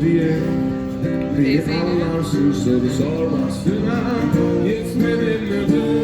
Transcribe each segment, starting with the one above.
diye Beni anlarsın soru sormazsın ha Yetmedin mi be?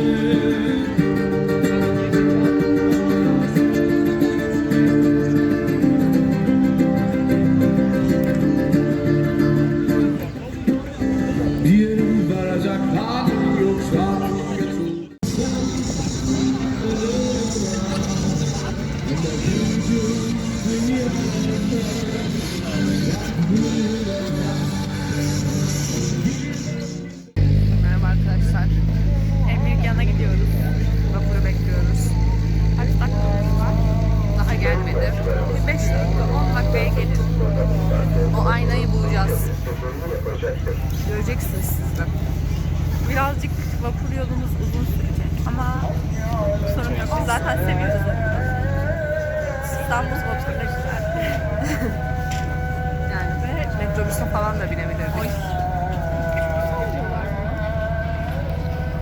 Ve metrobüse falan da binebilirdik.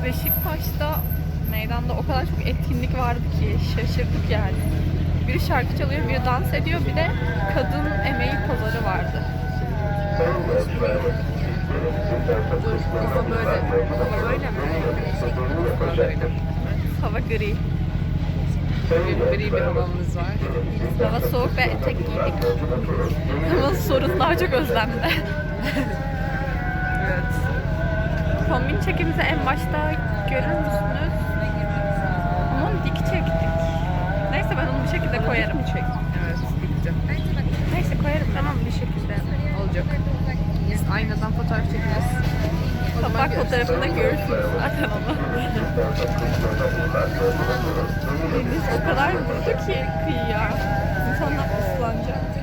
Beşiktaş'ta meydanda o kadar çok etkinlik vardı ki şaşırdık yani. Biri şarkı çalıyor, biri dans ediyor, bir de kadın emeği pazarı vardı. Dur, böyle. Böyle mi? Hava böyle. Evet, hava gri. Bugün gri bir havamız var. Hava soğuk ve etek giydik. Ama sorun daha çok özlemde. evet. Kombin çekimizi en başta görür müsünüz? Ama dik çektik. Neyse ben onu bir şekilde koyarım. Çek. Evet, bitti. Neyse koyarım tamam bir şekilde olacak. Biz aynadan fotoğraf çekeceğiz. Kapak fotoğrafında görürsünüz zaten onu. Deniz o kadar vurdu ki kıyıya. İnsanlar ıslanacak.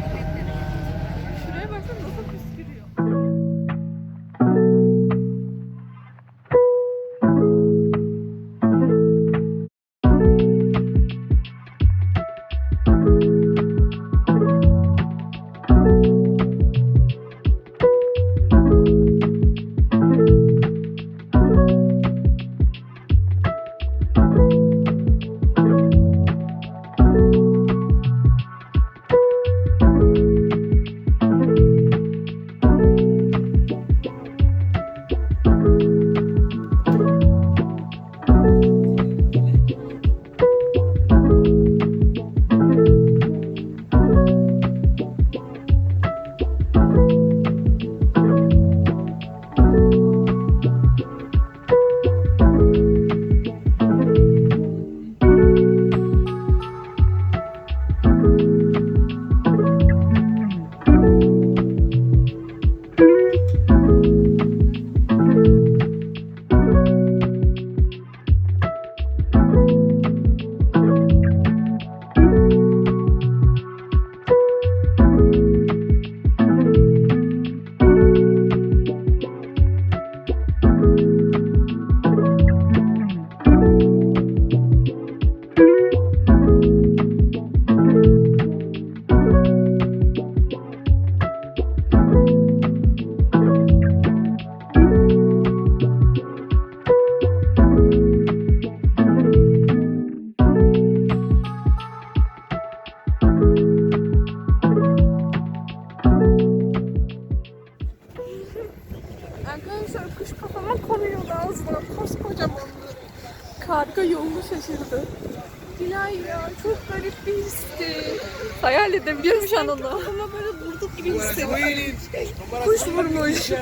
Kuş vurmuş.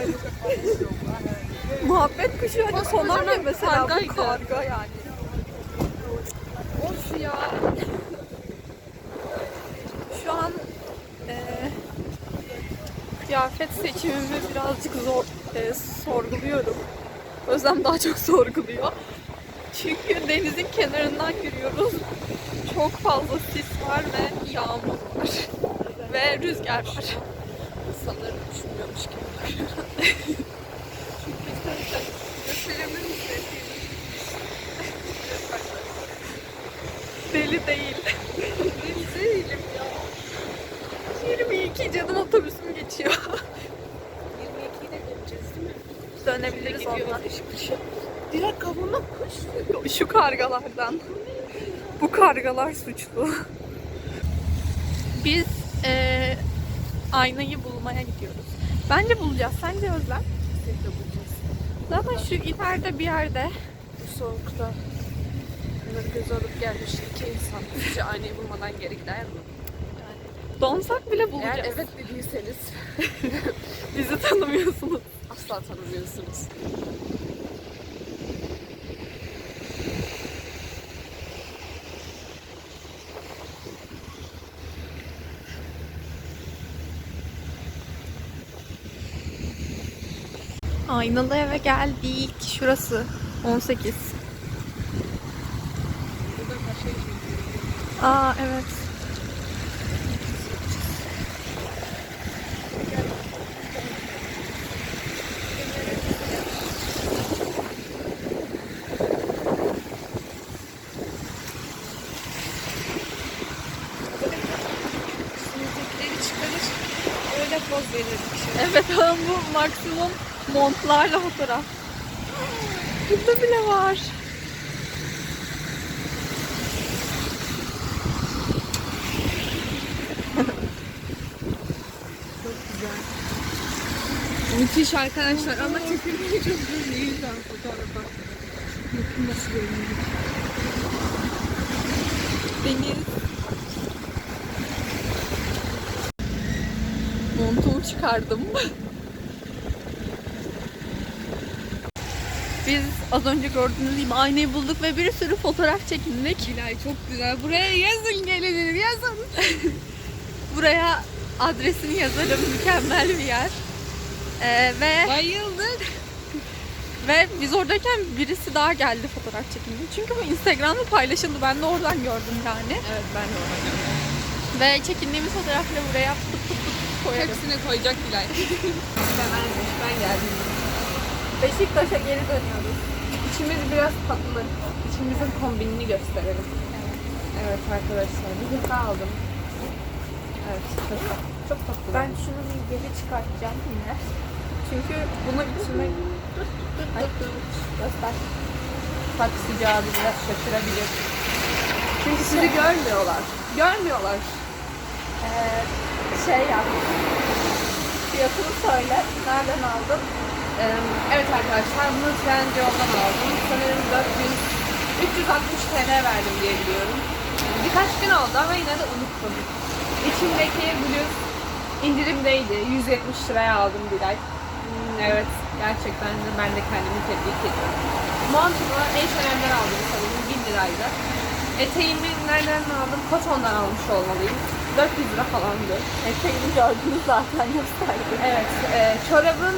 Muhabbet kuşu hani sonar ya mesela bu karga yani. Of ya. Şu an eee kıyafet seçimimi birazcık zor e, sorguluyorum. Özlem daha çok sorguluyor. Çünkü denizin kenarından yürüyoruz. Çok fazla sis var ve yağmur var. ve rüzgar var. Sanırım düşünmüyormuş gibi. Deli değil. Deli değilim ya. 22 canım otobüsüm geçiyor. 22'yi de göreceğiz değil mi? Dönebiliriz ondan. Direkt kafama kuş. Şu kargalardan. Bu kargalar suçlu. Biz eee, aynayı bulmaya gidiyoruz. Bence bulacağız. Sence Özlem? Kesinlikle bulacağız. Zaten şu ileride bir yerde. Bu soğukta bunları göz alıp gelmiş iki insan. Sizce aynayı bulmadan geri gider mi? Donsak bile bulacağız. Eğer evet dediyseniz Bizi tanımıyorsunuz. asla tanımıyorsunuz. Aynalı eve geldik. Şurası 18. Burada başka bir şey Aa evet. Öyle poz verirdik. Evet ama bu maksimum montlarla fotoğraf. Burada bile var. Müthiş arkadaşlar ama çekilmeye çok zor değil ben fotoğrafa. Yakın nasıl görünüyor? Deniz. Montumu çıkardım. Biz az önce gördüğünüz gibi aynayı bulduk ve bir sürü fotoğraf çekindik. Bilay çok güzel. Buraya yazın gelinir yazın. Buraya adresini yazarım. Mükemmel bir yer. Ee, ve Bayıldık. ve biz oradayken birisi daha geldi fotoğraf çekindi. Çünkü bu Instagram'da paylaşıldı. Ben de oradan gördüm yani. Evet ben de ona Ve çekindiğimiz fotoğrafları buraya pıt pıt pıt koyarım. Hepsine koyacak Bilay. ben, ben geldim. Beşiktaş'a geri dönüyoruz. İçimiz biraz tatlı. İçimizin kombinini gösterelim. Evet arkadaşlar bir defa aldım. Evet çok tatlı. Çok tatlı. Ben şunu bir geri çıkartacağım yine. Çünkü bunu içime Ay, göster. taksiciyi biraz şaşırabilir. Çünkü sizi görmüyorlar. Görmüyorlar. Ee, şey yap. Fiyatını söyle. Nereden aldın? Evet arkadaşlar bunu Trendyol'dan aldım. Sanırım 400 360 TL verdim diye biliyorum. Birkaç gün oldu ama yine de unuttum. İçindeki bluz indirimdeydi. 170 liraya aldım bir ay. Hmm, evet gerçekten de ben de kendimi tebrik ediyorum. Montumu H&M'den aldım sanırım 1000 liraydı. Eteğimi nereden aldım? Koton'dan almış olmalıyım. 400 lira falandı. Eteğini gördünüz zaten gösterdi. Evet, e, çorabın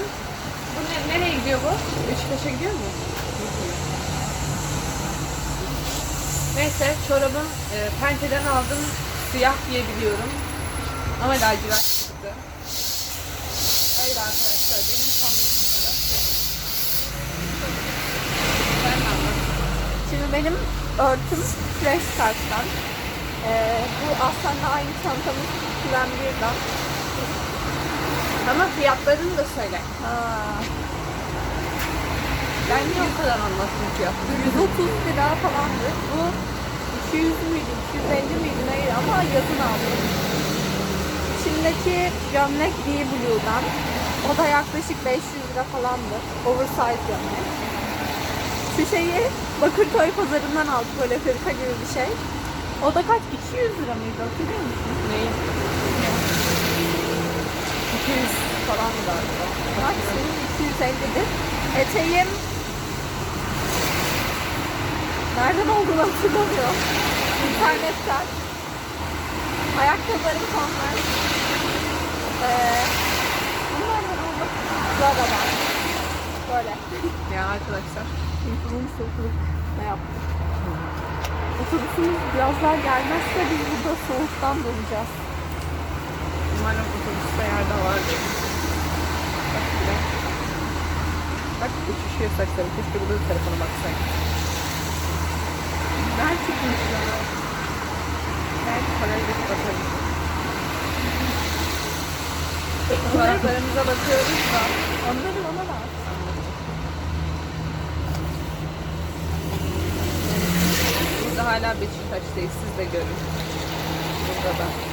bu ne, nereye gidiyor bu? Beşiktaş'a gidiyor mu? Neyse, çorabın e, Pente'den aldım. Siyah diye biliyorum. Ama lacivert çıktı. Öyle arkadaşlar, benim kombinim bu kadar. Anlat. Şimdi benim örtüm Fresh Start'tan. Ee, bu aslında aynı çantamız Krem birden. Ama fiyatlarını da söyle. Ha, Ben niye o kadar anlattım fiyatları? 130 lira falandı. Bu 200 müydü, 250 miydi neydi ama yazın aldım. İçindeki gömlek D Blue'dan. O da yaklaşık 500 lira falandı. Oversize gömlek. Şu şeyi Bakırköy pazarından aldık böyle hırka gibi bir şey. O da kaç? 200 lira mıydı hatırlıyor musun? Neyi? 200 falan galiba? Maksimum 250'dir. Eteğim nereden olduğunu hatırlamıyorum. İnternetten. Ayakkabılarım onlar. Ee, bunlar da buldum. Zara var. Böyle. Ya arkadaşlar. Sıklık ne yaptık. Otobüsümüz biraz daha gelmezse biz burada soğuktan donacağız. Umarım otobüste yerde vardır. Bak bile. Bak uçuşuyor saçları. Keşke burada da telefona baksaydık. Güzel çıkmışlar. Evet, parayı da bakalım. Fotoğraflarımıza bakıyoruz da. Onları ona da at. Biz de hala Beşiktaş'tayız. Siz de görün. Burada da.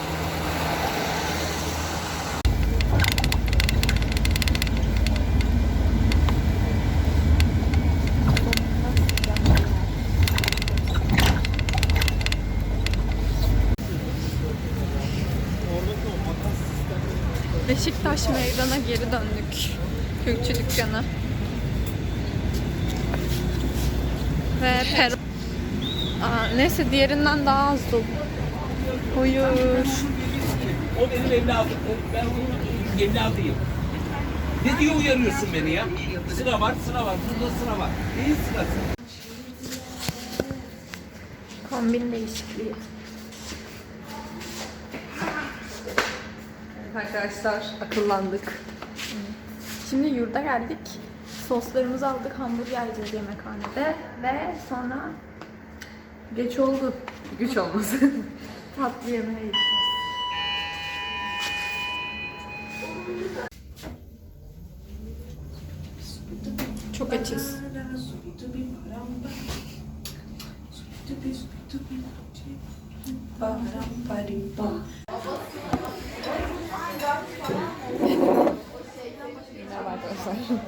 Beşiktaş meydana geri döndük. Kürkçü dükkanı. Ve per... Aa, neyse diğerinden daha az dolu. Buyur. O benim evladım. Ben onun evladıyım. Ne diye uyarıyorsun beni ya? Sıra var, sıra var. Burada sıra var. Neyin sırası? Kombin değişikliği. Arkadaşlar akıllandık. Şimdi yurda geldik. Soslarımızı aldık. Hamburger yiyeceğiz yemekhanede. Ve sonra Geç oldu. Güç olması. tatlı yemeğe gideceğiz. Çok açız. Merhaba arkadaşlar.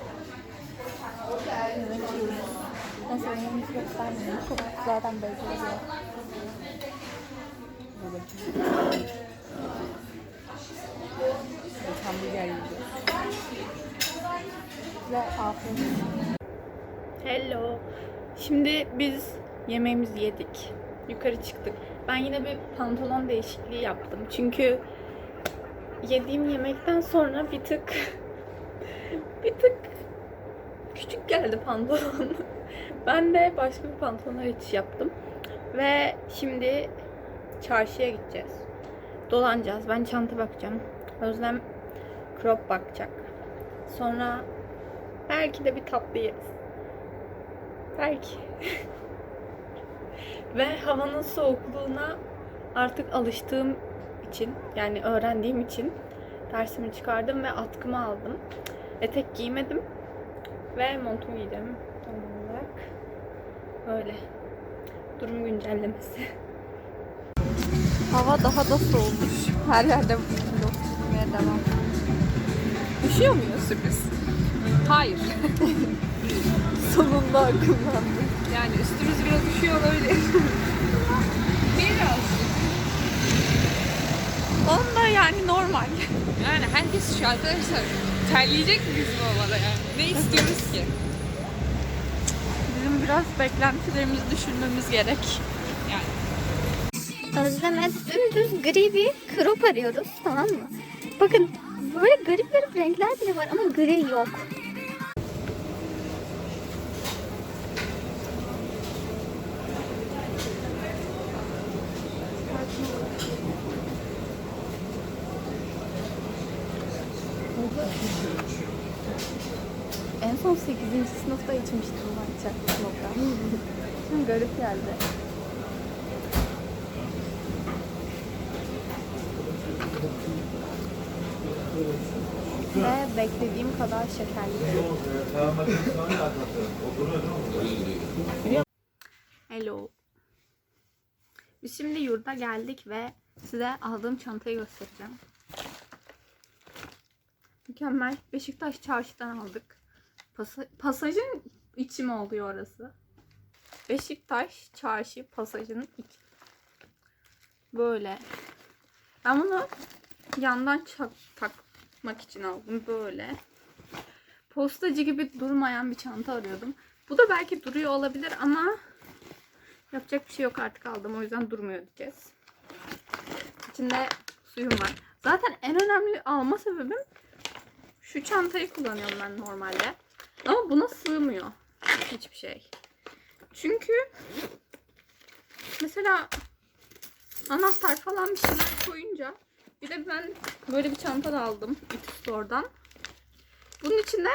Neyse yemeğimizi göstermeyelim. Çok zaten belli oluyor. Hamburger. Ve afiyet Hello. Şimdi biz yemeğimizi yedik. Yukarı çıktık. Ben yine bir pantolon değişikliği yaptım. Çünkü yediğim yemekten sonra bir tık bir tık küçük geldi pantolon. ben de başka bir pantolona geçiş yaptım. Ve şimdi çarşıya gideceğiz. Dolanacağız. Ben çanta bakacağım. Özlem crop bakacak. Sonra belki de bir tatlı yeriz. Belki. Ve havanın soğukluğuna artık alıştığım için yani öğrendiğim için dersimi çıkardım ve atkımı aldım. Etek giymedim ve montumu giydim normal olarak. Böyle. Durum güncellemesi. Hava daha da soğumuş. Her yerde vlog çekmeye devam. Üşüyor muyuz? Sürpriz. Hayır. Sonunda akıllandım. Yani üstümüz biraz üşüyor olabilir. biraz. Onda yani normal. Yani herkes üşüyor arkadaşlar. Terleyecek miyiz bu havada yani? Ne istiyoruz ki? Bizim biraz beklentilerimizi düşünmemiz gerek. Yani. Özleme dümdüz gri bir crop arıyoruz tamam mı? Bakın böyle garip garip renkler bile var ama gri yok. En 8. sınıfta içmiştim ben çakmakta. Şimdi garip geldi. Ve beklediğim kadar şekerli. Hello. Biz şimdi yurda geldik ve size aldığım çantayı göstereceğim. Mükemmel. Beşiktaş çarşıdan aldık. Pasa- pasajın içi mi oluyor orası? Beşiktaş çarşı pasajın içi. Böyle. Ben bunu yandan çak takmak için aldım böyle. Postacı gibi durmayan bir çanta arıyordum. Bu da belki duruyor olabilir ama yapacak bir şey yok artık aldım. O yüzden durmuyor diyeceğiz. İçinde suyum var. Zaten en önemli alma sebebim şu çantayı kullanıyorum ben normalde. Ama buna sığmıyor hiçbir şey. Çünkü mesela anahtar falan bir şeyler koyunca bir de ben böyle bir çanta da aldım It Store'dan. Bunun içine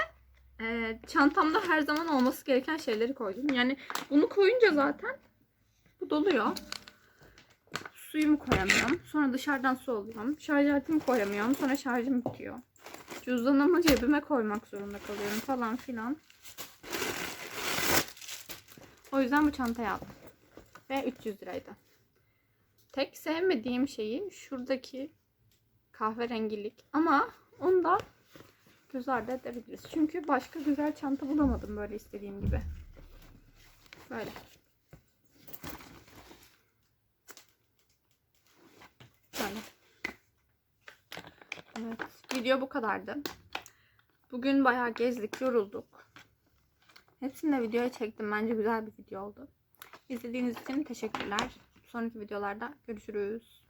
e, çantamda her zaman olması gereken şeyleri koydum. Yani bunu koyunca zaten bu doluyor. Suyumu koyamıyorum. Sonra dışarıdan su alıyorum. Şarj aletimi koyamıyorum. Sonra şarjım bitiyor. Cüzdanımı cebime koymak zorunda kalıyorum falan filan. O yüzden bu çantayı aldım. Ve 300 liraydı. Tek sevmediğim şeyi şuradaki kahverengilik. Ama onu da göz ardı edebiliriz. Çünkü başka güzel çanta bulamadım böyle istediğim gibi. Böyle. Böyle. Evet, video bu kadardı. Bugün bayağı gezdik, yorulduk. Hepsini de videoya çektim. Bence güzel bir video oldu. İzlediğiniz için teşekkürler. Sonraki videolarda görüşürüz.